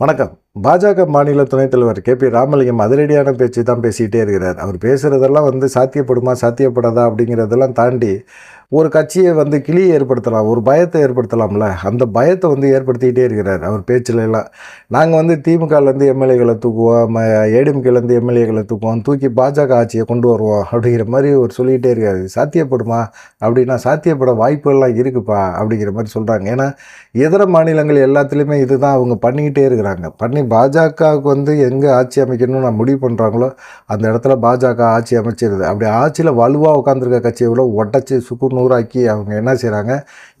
வணக்கம். பாஜக மாநில துணைத் தலைவர் கே பி ராமலிங்கம் அதிரடியான பேச்சு தான் பேசிக்கிட்டே இருக்கிறார். அவர் பேசுகிறதெல்லாம் வந்து சாத்தியப்படுமா சாத்தியப்படாதா அப்படிங்கிறதெல்லாம் தாண்டி ஒரு கட்சியை வந்து கிளியை ஏற்படுத்தலாம் ஒரு பயத்தை ஏற்படுத்தலாம்ல அந்த பயத்தை வந்து ஏற்படுத்திக்கிட்டே இருக்கிறார் அவர் பேச்சிலெல்லாம் நாங்கள் வந்து திமுகலேருந்து எம்எல்ஏகளை தூக்குவோம் ஏடிஎம்கேலேருந்து எம்எல்ஏகளை தூக்குவோம் தூக்கி பாஜக ஆட்சியை கொண்டு வருவோம் அப்படிங்கிற மாதிரி ஒரு சொல்லிக்கிட்டே இருக்கார். சாத்தியப்படுமா அப்படின்னா சாத்தியப்பட வாய்ப்புகள்லாம் இருக்குப்பா அப்படிங்கிற மாதிரி சொல்கிறாங்க ஏன்னா இதர மாநிலங்கள் எல்லாத்துலேயுமே இதுதான் அவங்க பண்ணிக்கிட்டே இருக்கிறாங்க. பண்ணி பாஜகவுக்கு வந்து எங்கே ஆட்சி அமைக்கணும்னு நான் முடிவு பண்ணுறாங்களோ அந்த இடத்துல பாஜக ஆட்சி அமைச்சிருது. அப்படி ஆட்சியில் வலுவாக உட்காந்துருக்க கட்சியை விட உடச்சி சுக்கு நூறாக்கி அவங்க என்ன செய்கிறாங்க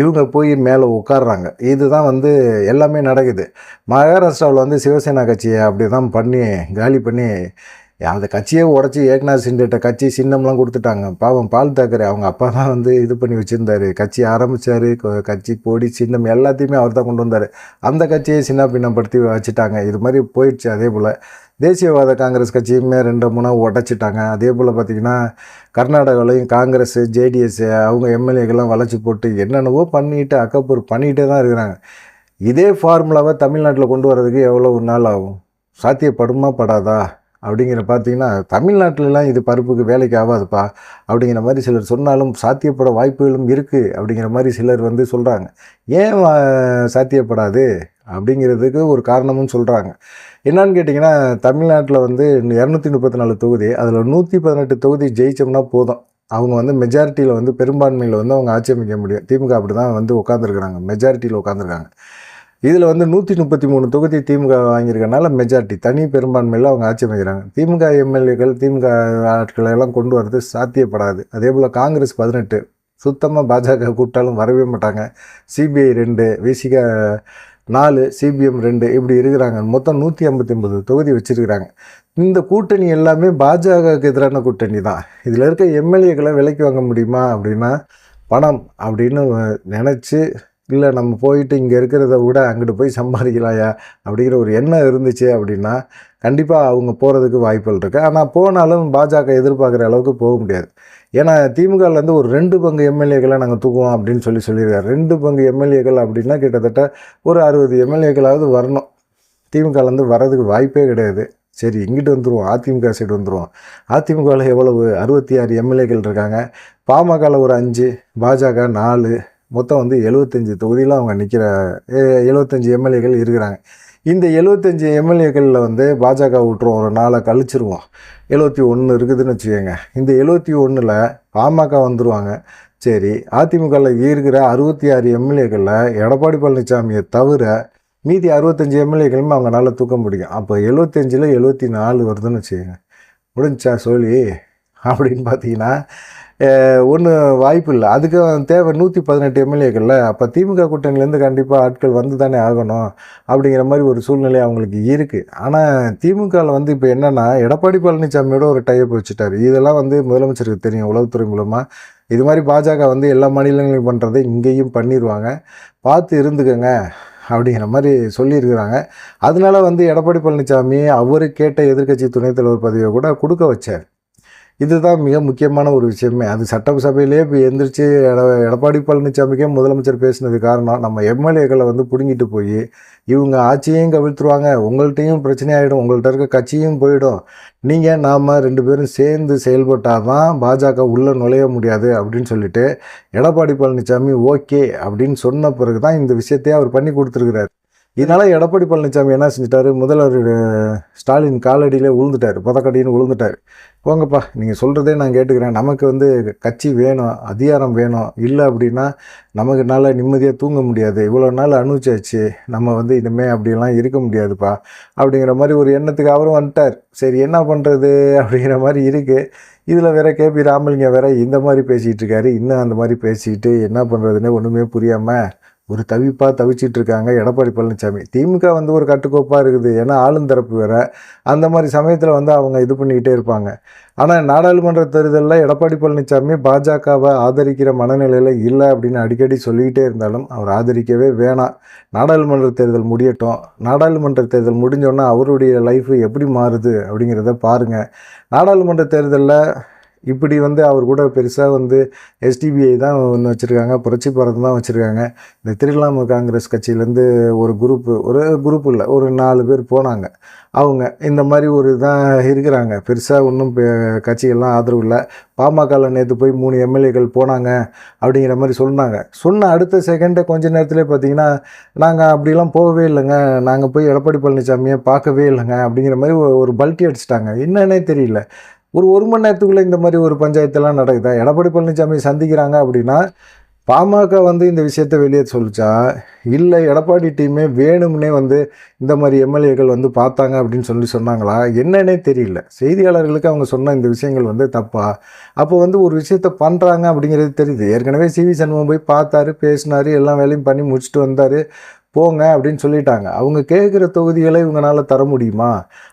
இவங்க போய் மேலே உட்காடுறாங்க இதுதான் வந்து எல்லாமே நடக்குது. மகாராஷ்டிராவில் வந்து சிவசேனா கட்சியை அப்படி தான் பண்ணி காலி பண்ணி அந்த கட்சியே உடச்சி ஏக்நாத் சிண்டேட்ட கட்சி சின்னம்லாம் கொடுத்துட்டாங்க. பாவம் பால் தாக்கரே அவங்க அப்பா தான் வந்து இது பண்ணி வச்சுருந்தாரு. கட்சி ஆரம்பித்தார் கட்சி போடி சின்னம் எல்லாத்தையுமே அவர் தான் கொண்டு வந்தார். அந்த கட்சியை சின்ன பின்னப்படுத்தி வச்சுட்டாங்க. இது மாதிரி போயிடுச்சு அதே போல். தேசியவாத காங்கிரஸ் கட்சியுமே ரெண்டு மூணாக உடச்சிட்டாங்க. அதே போல் பார்த்திங்கன்னா கர்நாடகாவிலையும் காங்கிரஸ் ஜேடிஎஸ் அவங்க எம்எல்ஏக்கெல்லாம் வளைச்சி போட்டு என்னென்னவோ பண்ணிட்டு அக்கப்பூர் பண்ணிகிட்டே தான் இருக்கிறாங்க. இதே ஃபார்முலாவை தமிழ்நாட்டில் கொண்டு வர்றதுக்கு எவ்வளோ நாள் ஆகும்? சாத்தியப்படுமா படாதா? அப்படிங்கிற பார்த்தீங்கன்னா தமிழ்நாட்டிலலாம் இது பருப்புக்கு வேலைக்கு ஆகாதுப்பா அப்படிங்கிற மாதிரி சிலர் சொன்னாலும் சாத்தியப்பட வாய்ப்புகளும் இருக்குது அப்படிங்கிற மாதிரி சிலர் வந்து சொல்கிறாங்க ஏன் சாத்தியப்படாது? அப்படிங்கிறதுக்கு ஒரு காரணமும் சொல்கிறாங்க என்னன்னு கேட்டிங்கன்னா தமிழ்நாட்டில் வந்து இரநூத்தி முப்பத்தி நாலு தொகுதி அதில் நூற்றி பதினெட்டு தொகுதி ஜெயித்தோம்னா போதும். அவங்க வந்து மெஜாரிட்டியில் வந்து பெரும்பான்மையில் வந்து அவங்க ஆட்சி அமைக்க முடியும். திமுக அப்படி தான் வந்து உட்காந்துருக்குறாங்க மெஜாரிட்டியில் உட்காந்துருக்காங்க இதில் வந்து நூற்றி முப்பத்தி மூணு தொகுதி திமுக வாங்கியிருக்கனால மெஜாரிட்டி தனி பெரும்பான்மையில் அவங்க ஆட்சி அமைக்கிறாங்க. திமுக எம்எல்ஏக்கள் திமுக ஆட்களை எல்லாம் கொண்டு வரது சாத்தியப்படாது. அதே போல் காங்கிரஸ் பதினெட்டு சுத்தமாக பாஜக கூப்பிட்டாலும் வரவே மாட்டாங்க. சிபிஐ ரெண்டு விசிக நாலு சிபிஎம் ரெண்டு இப்படி இருக்கிறாங்க. மொத்தம் நூற்றி ஐம்பத்தி ஒன்பது தொகுதி வச்சுருக்கிறாங்க. இந்த கூட்டணி எல்லாமே பாஜகவுக்கு எதிரான கூட்டணி தான் இதில் இருக்க எம்எல்ஏக்களை விலைக்கு வாங்க முடியுமா அப்படின்னா பணம் அப்படின்னு நினச்சி இல்லை நம்ம போயிட்டு இங்கே இருக்கிறத விட அங்கிட்டு போய் சம்பாதிக்கலாயா அப்படிங்கிற ஒரு எண்ணம் இருந்துச்சு அப்படின்னா கண்டிப்பாக அவங்க போகிறதுக்கு வாய்ப்புகள் இருக்குது ஆனால் போனாலும் பாஜக எதிர்பார்க்குற அளவுக்கு போக முடியாது. ஏன்னா திமுகலேருந்து ஒரு ரெண்டு பங்கு எம்எல்ஏக்களை நாங்கள் தூக்குவோம் அப்படின்னு சொல்லி சொல்லியிருக்காரு. ரெண்டு பங்கு எம்எல்ஏக்கள் அப்படின்னா கிட்டத்தட்ட ஒரு அறுபது எம்எல்ஏக்களாவது வரணும். திமுகலேருந்து வர்றதுக்கு வாய்ப்பே கிடையாது. சரி இங்கிட்டு வந்துடுவோம் அதிமுக சைடு வந்துடுவோம் அதிமுகவில் எவ்வளவு? அறுபத்தி ஆறு எம்எல்ஏக்கள் இருக்காங்க. பாமகவில் ஒரு அஞ்சு பாஜக நாலு மொத்தம் வந்து எழுபத்தஞ்சி தொகுதியில் அவங்க நிற்கிற எழுபத்தஞ்சி எம்எல்ஏக்கள் இருக்கிறாங்க. இந்த எழுபத்தஞ்சி எம்எல்ஏக்களில் வந்து பாஜக விட்டுரும் ஒரு நாளை கழிச்சிருவோம். எழுபத்தி ஒன்று இருக்குதுன்னு வச்சுக்கோங்க. இந்த எழுபத்தி ஒன்றில் பாமக வந்துடுவாங்க சரி அதிமுகவில் இருக்கிற அறுபத்தி ஆறு எம்எல்ஏக்களில் எடப்பாடி பழனிசாமியை தவிர மீதி அறுபத்தஞ்சி எம்எல்ஏக்களுமே அவங்களால தூக்க முடியும். அப்போ எழுபத்தஞ்சில் எழுபத்தி நாலு வருதுன்னு வச்சுக்கோங்க. முடிஞ்சா சொல்லி அப்படின்னு பார்த்தீங்கன்னா ஒன்றும் வாய்ப்பு இல்லை. அதுக்கு தேவை நூற்றி பதினெட்டு எம்எல்ஏக்கள்ல. அப்போ திமுக கூட்டணிலேருந்து கண்டிப்பாக ஆட்கள் வந்து தானே ஆகணும் அப்படிங்கிற மாதிரி ஒரு சூழ்நிலை அவங்களுக்கு இருக்குது ஆனால் திமுகவில் வந்து இப்போ என்னென்னா எடப்பாடி பழனிசாமியோட ஒரு டைப் வச்சுட்டார். இதெல்லாம் வந்து முதலமைச்சருக்கு தெரியும் உளவுத்துறை மூலமாக இது மாதிரி பாஜக வந்து எல்லா மாநிலங்களையும் பண்ணுறதை இங்கேயும் பண்ணிடுவாங்க பார்த்து இருந்துக்கங்க அப்படிங்கிற மாதிரி சொல்லியிருக்கிறாங்க. அதனால வந்து எடப்பாடி பழனிசாமி அவர் கேட்ட எதிர்க்கட்சி துணைத் தலைவர் பதவியை கூட கொடுக்க வச்சார். இதுதான் மிக முக்கியமான ஒரு விஷயமே. அது சட்டசபையிலே இப்போ எந்திரிச்சு எட எடப்பாடி பழனிசாமிக்கே முதலமைச்சர் பேசினது காரணம் நம்ம எம்எல்ஏக்களை வந்து பிடுங்கிட்டு போய் இவங்க ஆட்சியையும் கவிழ்த்துருவாங்க. உங்கள்கிட்டையும் பிரச்சனை ஆகிடும் உங்கள்கிட்ட இருக்க கட்சியும் போயிடும். நீங்கள் நாம் ரெண்டு பேரும் சேர்ந்து செயல்பட்டால் தான் பாஜக உள்ளே நுழைய முடியாது அப்படின்னு சொல்லிட்டு எடப்பாடி பழனிசாமி ஓகே அப்படின்னு சொன்ன பிறகு தான் இந்த விஷயத்தையே அவர் பண்ணி கொடுத்துருக்கிறார். இதனால் எடப்பாடி பழனிசாமி என்ன செஞ்சிட்டாரு? முதல்வர் ஸ்டாலின் காலடியிலே விழுந்துட்டார் புதக்கடின்னு விழுந்துட்டார் போங்கப்பா நீங்கள் சொல்கிறதே நான் கேட்டுக்கிறேன். நமக்கு வந்து கட்சி வேணும் அதிகாரம் வேணும். இல்லை அப்படின்னா நமக்கு நல்லா நிம்மதியாக தூங்க முடியாது. இவ்வளோ நாள் அனுபவிச்சாச்சு நம்ம வந்து இனிமேல் அப்படிலாம் இருக்க முடியாதுப்பா. அப்படிங்கிற மாதிரி ஒரு எண்ணத்துக்கு அவரும் வந்துட்டார். சரி என்ன பண்ணுறது அப்படிங்கிற மாதிரி இருக்குது இதில் வேற கேபி ராமலிங்கம் வேற இந்த மாதிரி பேசிகிட்டு இருக்காரு. இன்னும் அந்த மாதிரி பேசிக்கிட்டு என்ன பண்ணுறதுன்னு ஒன்றுமே புரியாமல் ஒரு தவிப்பாக தவிச்சிட்டு இருக்காங்க எடப்பாடி பழனிசாமி திமுக வந்து ஒரு கட்டுக்கோப்பாக இருக்குது. ஏன்னா ஆளுந்தரப்பு வேற. அந்த மாதிரி சமயத்தில் வந்து அவங்க இது பண்ணிக்கிட்டே இருப்பாங்க. ஆனால் நாடாளுமன்ற தேர்தலில் எடப்பாடி பழனிசாமி பாஜகவை ஆதரிக்கிற மனநிலையில் இல்லை அப்படின்னு அடிக்கடி சொல்லிக்கிட்டே இருந்தாலும் அவர் ஆதரிக்கவே வேணாம். நாடாளுமன்ற தேர்தல் முடியட்டும். நாடாளுமன்ற தேர்தல் முடிஞ்சோன்னா அவருடைய லைஃப் எப்படி மாறுது அப்படிங்கிறத பாருங்கள் நாடாளுமன்ற தேர்தலில் இப்படி வந்து அவர் கூட பெருசாக வந்து எஸ்டிபிஐ தான் ஒன்று வச்சுருக்காங்க புரட்சி பாரதம் தான் வச்சுருக்காங்க. இந்த திரிணாமுல் காங்கிரஸ் கட்சியிலேருந்து ஒரு குரூப்பு ஒரு குரூப் இல்லை ஒரு நாலு பேர் போனாங்க. அவங்க இந்த மாதிரி ஒரு இதாக இருக்கிறாங்க. பெருசாக ஒன்றும் கட்சிகள்லாம் ஆதரவு இல்லை. பாமகவில் நேற்று போய் மூணு எம்எல்ஏக்கள் போனாங்க அப்படிங்கிற மாதிரி சொன்னாங்க. சொன்ன அடுத்த செகண்டை கொஞ்ச நேரத்திலே பார்த்தீங்கன்னா நாங்கள் அப்படிலாம் போகவே இல்லைங்க. நாங்கள் போய் எடப்பாடி பழனிசாமியை பார்க்கவே இல்லைங்க அப்படிங்கிற மாதிரி ஒரு பல்ட்டி அடிச்சிட்டாங்க. என்னன்னே தெரியல. ஒரு ஒரு மணி நேரத்துக்குள்ளே இந்த மாதிரி ஒரு பஞ்சாயத்தெல்லாம் நடக்குதா? எடப்பாடி பழனிசாமி சந்திக்கிறாங்க அப்படின்னா பாமக வந்து இந்த விஷயத்த வெளியே சொல்லிச்சா? இல்லை எடப்பாடி டீமே வேணும்னே வந்து இந்த மாதிரி எம்எல்ஏக்கள் வந்து பார்த்தாங்க அப்படின்னு சொல்லி சொன்னாங்களா? என்னன்னே தெரியல. செய்தியாளர்களுக்கு அவங்க சொன்ன இந்த விஷயங்கள் வந்து தப்பா? அப்போ வந்து ஒரு விஷயத்த பண்ணுறாங்க அப்படிங்கிறது தெரியுது. ஏற்கனவே சிவி சண்முகம் போய் பார்த்தாரு பேசினாரு எல்லா வேலையும் பண்ணி முடிச்சுட்டு வந்தார். போங்க அப்படின்னு சொல்லிட்டாங்க. அவங்க கேட்குற தொகுதிகளை இவங்களால தர முடியுமா?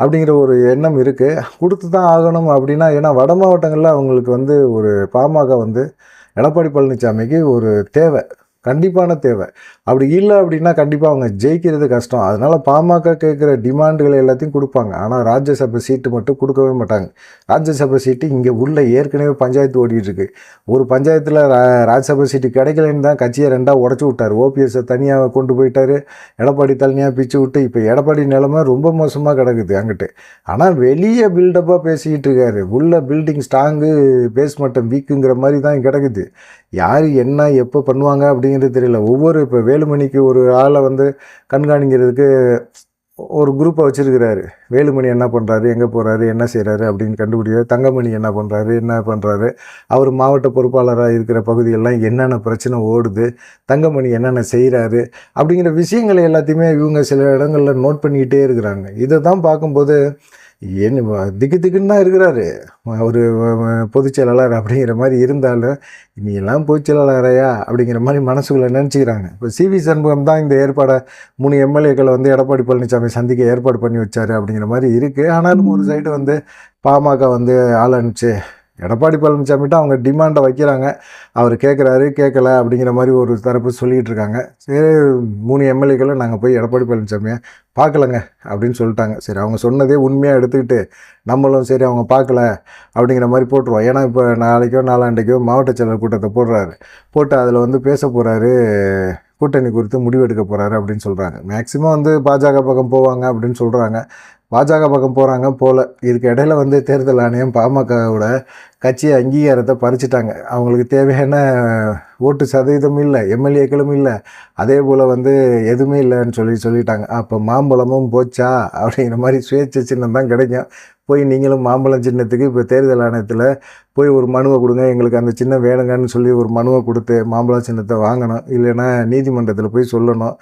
அப்படிங்கிற ஒரு எண்ணம் இருக்குது கொடுத்து தான் ஆகணும் அப்படின்னா ஏன்னா வட மாவட்டங்களில் அவங்களுக்கு வந்து ஒரு பாமக வந்து எடப்பாடி பழனிசாமிக்கு ஒரு தேவை. கண்டிப்பான தேவை. அப்படி இல்லை அப்படின்னா கண்டிப்பாக அவங்க ஜெயிக்கிறது கஷ்டம். அதனால் பாமக கேட்குற டிமாண்டுகள் எல்லாத்தையும் கொடுப்பாங்க. ஆனால் ராஜ்யசபை சீட்டு மட்டும் கொடுக்கவே மாட்டாங்க. ராஜ்யசபை சீட்டு இங்கே உள்ள ஏற்கனவே பஞ்சாயத்து ஓடிட்டுருக்கு. ஒரு பஞ்சாயத்தில் ராஜ்யசபை சீட்டு கிடைக்கலன்னு தான் கட்சியை ரெண்டாக உடச்சி விட்டார். ஓபிஎஸ்ஸை தனியாக கொண்டு போயிட்டாரு. எடப்பாடி தனியாக பிச்சு விட்டு இப்போ எடப்பாடி நிலமை ரொம்ப மோசமாக கிடக்குது அங்கிட்டு. ஆனால் வெளியே பில்டப்பாக பேசிக்கிட்டு இருக்காரு உள்ள பில்டிங் ஸ்ட்ராங்கு பேஸ்மட்டம் வீக்குங்கிற மாதிரி தான் கிடக்குது. யார் என்ன எப்போ பண்ணுவாங்க அப்படிங்கிறது தெரியல. ஒவ்வொரு இப்போ வேலுமணிக்கு ஒரு ஆளை வந்து கண்காணிக்கிறதுக்கு ஒரு குரூப்பை வச்சுருக்கிறாரு. வேலுமணி என்ன பண்ணுறாரு எங்கே போகிறாரு என்ன செய்கிறாரு அப்படின்னு கண்டுபிடிக்காது தங்கமணி என்ன பண்ணுறாரு என்ன பண்ணுறாரு அவர் மாவட்ட பொறுப்பாளராக இருக்கிற பகுதியெல்லாம் என்னென்ன பிரச்சனை ஓடுது? தங்கமணி என்னென்ன செய்கிறாரு அப்படிங்கிற விஷயங்களை எல்லாத்தையுமே இவங்க சில இடங்களில் நோட் பண்ணிக்கிட்டே இருக்கிறாங்க. இதை தான் பார்க்கும்போது என்ன வ- திக்கு திக்குன்னு தான் இருக்கிறாரு. ஒரு பொதுச் செயலாளர் அப்படிங்கிற மாதிரி இருந்தாலும் நீ எல்லாம் பொதுச் செயலாளரையா? அப்படிங்கிற மாதிரி மனசுக்குள்ள நினச்சிக்கிறாங்க. இப்போ சிவி சண்முகம் தான் இந்த ஏற்பாடை மூணு எம்எல்ஏக்களை வந்து எடப்பாடி பழனிசாமி சந்திக்க ஏற்பாடு பண்ணி வச்சாரு அப்படிங்கிற மாதிரி இருக்குது ஆனாலும் ஒரு சைடு வந்து பாமக வந்து ஆள் அனுப்பிச்சு எடப்பாடி பழனிசாமிட்ட அவங்க டிமாண்டை வைக்கிறாங்க. அவர் கேட்குறாரு கேட்கல அப்படிங்கிற மாதிரி ஒரு தரப்பு சொல்லிகிட்டு இருக்காங்க. சரி மூணு எம்எல்ஏக்களும் நாங்கள் போய் எடப்பாடி பழனிசாமியை பார்க்கலங்க அப்படின்னு சொல்லிட்டாங்க. சரி அவங்க சொன்னதே உண்மையாக எடுத்துக்கிட்டு நம்மளும் சரி அவங்க பார்க்கல அப்படிங்கிற மாதிரி போட்டுருவோம். ஏன்னா இப்போ நாளைக்கோ நாளாண்டைக்கோ மாவட்ட செயலர் கூட்டத்தை போடுறாரு. போட்டு அதில் வந்து பேச போகிறாரு கூட்டணி குறித்து முடிவெடுக்க போகிறாரு அப்படின்னு சொல்கிறாங்க மேக்சிமம் வந்து பாஜக பக்கம் போவாங்க அப்படின்னு சொல்கிறாங்க பாஜக பக்கம் போகிறாங்க போல. இதுக்கு இடையில வந்து தேர்தல் ஆணையம் பாமகவோட கட்சி அங்கீகாரத்தை பறிச்சிட்டாங்க. அவங்களுக்கு தேவையான ஓட்டு சதவீதம் இல்லை எம்எல்ஏக்களும் இல்லை. அதே போல் வந்து எதுவுமே இல்லைன்னு சொல்லி சொல்லிட்டாங்க. அப்போ மாம்பழமும் போச்சா? அப்படிங்கிற மாதிரி சுயேட்சை சின்னம் தான் கிடைக்கும். போய் நீங்களும் மாம்பழம் சின்னத்துக்கு இப்போ தேர்தல் ஆணையத்தில் போய் ஒரு மனுவை கொடுங்க. எங்களுக்கு அந்த சின்னம் வேணுங்கன்னு சொல்லி ஒரு மனுவை கொடுத்து மாம்பழம் சின்னத்தை வாங்கணும். இல்லைன்னா நீதிமன்றத்தில் போய் சொல்லணும்.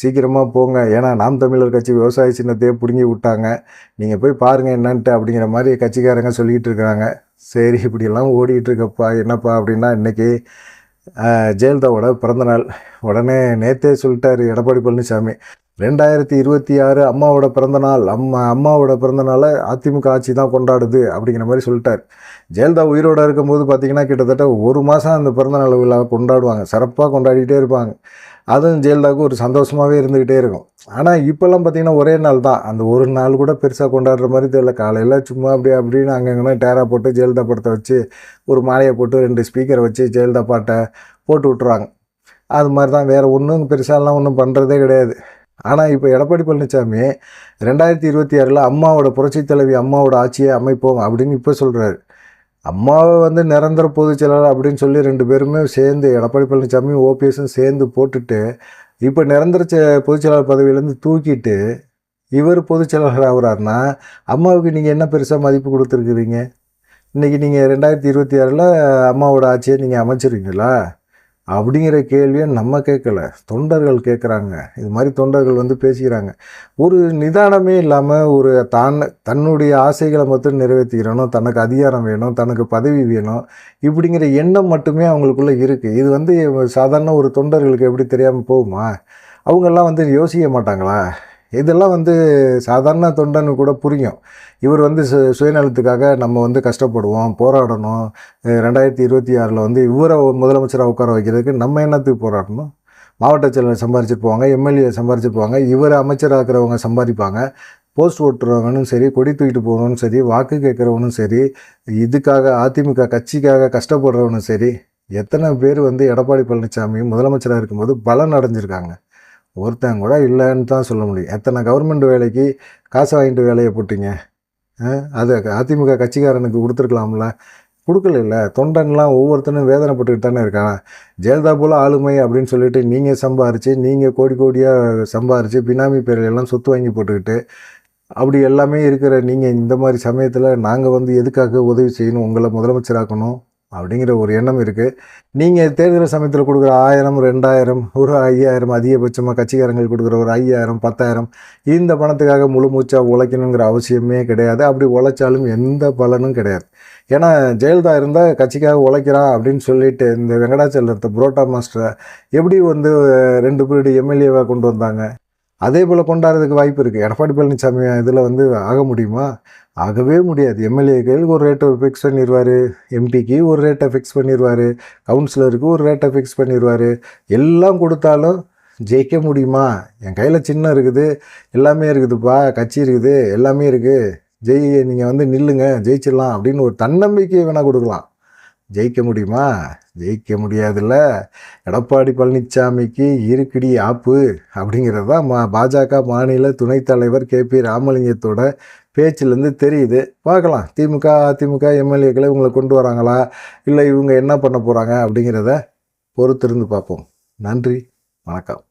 சீக்கிரமாக போங்க. ஏன்னா நாம் தமிழர் கட்சி விவசாய சின்னத்தையே பிடுங்கி விட்டாங்க. நீங்கள் போய் பாருங்கள் என்னன்ட்டு அப்படிங்கிற மாதிரி கட்சிக்காரங்க சொல்லிக்கிட்டு இருக்கிறாங்க. சரி இப்படியெல்லாம் ஓடிட்டு இருக்கப்பா என்னப்பா அப்படின்னா இன்றைக்கி ஜெயலலிதாவோட பிறந்தநாள். உடனே நேத்தே சொல்லிட்டாரு எடப்பாடி பழனிசாமி. ரெண்டாயிரத்தி இருபத்தி ஆறு அம்மாவோட பிறந்தநாள் அம்மா அம்மாவோட பிறந்தநாளை அதிமுக ஆட்சி தான் கொண்டாடுது அப்படிங்கிற மாதிரி சொல்லிட்டார். ஜெயலலிதா உயிரோடு இருக்கும்போது பார்த்தீங்கன்னா கிட்டத்தட்ட ஒரு மாதம் அந்த பிறந்தநாள் விழாவை கொண்டாடுவாங்க. சிறப்பாக கொண்டாடிட்டே இருப்பாங்க. அதுவும் ஜெயலலிதாவுக்கு ஒரு சந்தோஷமாகவே இருந்துக்கிட்டே இருக்கும். ஆனால் இப்போல்லாம் பார்த்தீங்கன்னா ஒரே நாள் தான். அந்த ஒரு நாள் கூட பெருசாக கொண்டாடுற மாதிரி தெரியல. காலையில் சும்மா அப்படி அப்படின்னு அங்கங்கன்னா டேரா போட்டு ஜெயலலிதா படத்தை வச்சு ஒரு மாலையை போட்டு ரெண்டு ஸ்பீக்கரை வச்சு ஜெயலலிதா பாட்டை போட்டு விட்ருவாங்க அது மாதிரி தான். வேறு ஒன்றும் பெருசாலாம் ஒன்றும் பண்ணுறதே கிடையாது. ஆனால் இப்போ எடப்பாடி பழனிசாமி ரெண்டாயிரத்தி இருபத்தி ஆறில் அம்மாவோட புரட்சித் தலைவி அம்மாவோட ஆட்சியை அமைப்போம் அப்படின்னு இப்போ சொல்கிறாரு அம்மாவை வந்து நிரந்தர பொதுச் செயலாளர் அப்படின்னு சொல்லி ரெண்டு பேருமே சேர்ந்து எடப்பாடி பழனிசாமி ஓபிஎஸும் சேர்ந்து போட்டுட்டு இப்போ நிரந்தர செ- பொதுச் செயலாளர் பதவியிலேருந்து தூக்கிட்டு இவர் பொதுச் செயலாளர் ஆகுறாருன்னா அம்மாவுக்கு நீங்கள் என்ன பெருசாக மதிப்பு கொடுத்துருக்குறீங்க? இன்றைக்கி நீங்கள் ரெண்டாயிரத்தி இருபத்தி ஆறில் அம்மாவோட ஆட்சியை நீங்கள் அமைச்சிருக்கீங்களா? அப்படிங்கிற கேள்வியை நம்ம கேட்கல. தொண்டர்கள் கேட்குறாங்க. இது மாதிரி தொண்டர்கள் வந்து பேசிக்கிறாங்க. ஒரு நிதானமே இல்லாமல் ஒரு தான் தன்னுடைய ஆசைகளை மட்டும் நிறைவேற்றிக்கிறணும் தனக்கு அதிகாரம் வேணும். தனக்கு பதவி வேணும். இப்படிங்கிற எண்ணம் மட்டுமே அவங்களுக்குள்ளே இருக்குது இது வந்து சாதாரண ஒரு தொண்டர்களுக்கு எப்படி தெரியாமல் போகுமா? அவங்கெல்லாம் வந்து யோசிக்க மாட்டாங்களா? இதெல்லாம் வந்து சாதாரண தொண்டனு கூட புரியும். இவர் வந்து சு சுயநலத்துக்காக நம்ம வந்து கஷ்டப்படுவோம் போராடணும். ரெண்டாயிரத்தி இருபத்தி ஆறில் வந்து இவரை முதலமைச்சராக உட்கார வைக்கிறதுக்கு நம்ம என்னத்துக்கு போராடணும்? மாவட்ட செயலர் சம்பாரிச்சிட்டு போவாங்க எம்எல்ஏ சம்பாரிச்சிட்டு போவாங்க இவர் அமைச்சராக்கிறவங்க சம்பாதிப்பாங்க. போஸ்ட் ஓட்டுறவனும் சரி கொடி தூக்கிட்டு போகணும் சரி வாக்கு கேட்குறவனும் சரி இதுக்காக அதிமுக கட்சிக்காக கஷ்டப்படுறவனும் சரி எத்தனை பேர் வந்து எடப்பாடி பழனிசாமி முதலமைச்சராக இருக்கும்போது பலன் அடைஞ்சிருக்காங்க. ஒருத்தன் கூட இல்லைன்னு தான் சொல்ல முடியும். எத்தனை கவர்மெண்ட் வேலைக்கு காசு வாங்கிட்டு வேலையை போட்டீங்க? அது அதிமுக கட்சிக்காரனுக்கு கொடுத்துருக்கலாம்ல. கொடுக்கல தொண்டன்லாம் ஒவ்வொருத்தனும் வேதனைப்பட்டுக்கிட்டு தானே இருக்கான் ஜெயலலிதா போல் ஆளுமை அப்படின்னு சொல்லிட்டு நீங்கள் சம்பாரித்து நீங்கள் கோடி கோடியாக சம்பாரித்து பினாமி பேரையெல்லாம் சொத்து வாங்கி போட்டுக்கிட்டு அப்படி எல்லாமே இருக்கிற நீங்கள் இந்த மாதிரி சமயத்தில் நாங்கள் வந்து எதுக்காக உதவி செய்யணும்? உங்களை முதலமைச்சராக்கணும். அப்படிங்கிற ஒரு எண்ணம் இருக்குது நீங்கள் தேர்தல் சமயத்தில் கொடுக்குற ஆயிரம் ரெண்டாயிரம் ஒரு ஐயாயிரம் அதிகபட்சமாக கட்சிக்காரங்கள் கொடுக்குற ஒரு ஐயாயிரம் பத்தாயிரம் இந்த பணத்துக்காக முழு மூச்சாக உழைக்கணுங்கிற அவசியமே கிடையாது. அப்படி உழைச்சாலும் எந்த பலனும் கிடையாது. ஏன்னா ஜெயலலிதா இருந்தால் கட்சிக்காக உழைக்கிறா அப்படின்னு சொல்லிட்டு இந்த வெங்கடாச்சலத்தை புரோட்டா மாஸ்டரை எப்படி வந்து ரெண்டு பீரியடு எம்எல்ஏவாக கொண்டு வந்தாங்க? அதே போல் கொண்டாடுறதுக்கு வாய்ப்பு இருக்குது எடப்பாடி பழனிசாமி இதில் வந்து ஆக முடியுமா? ஆகவே முடியாது. எம்எல்ஏக்களுக்கு ஒரு ரேட்டை ஃபிக்ஸ் பண்ணிடுவார் எம்பிக்கு ஒரு ரேட்டை ஃபிக்ஸ் பண்ணிடுவார் கவுன்சிலருக்கு ஒரு ரேட்டை ஃபிக்ஸ் பண்ணிடுவார் எல்லாம் கொடுத்தாலும் ஜெயிக்க முடியுமா? என் கையில் சின்னம் இருக்குது. எல்லாமே இருக்குதுப்பா. கட்சி இருக்குது. எல்லாமே இருக்குது ஜெய் நீங்கள் வந்து நில்லுங்க. ஜெயிச்சிடலாம் அப்படின்னு ஒரு தன்னம்பிக்கையை வேணால் கொடுக்கலாம். ஜெயிக்க முடியுமா? ஜெயிக்க முடியாதுல்ல. எடப்பாடி பழனிசாமிக்கு இருக்குடி ஆப்பு அப்படிங்கிறது தான் மா பாஜக மாநில துணைத் தலைவர் கே. பி. ராமலிங்கத்தோட பேச்சிலேருந்து தெரியுது. பார்க்கலாம். திமுக அதிமுக எம்எல்ஏக்களை இவங்களை கொண்டு வராங்களா? இல்லை இவங்க என்ன பண்ண போகிறாங்க அப்படிங்கிறத பொறுத்திருந்து பார்ப்போம். நன்றி. வணக்கம்.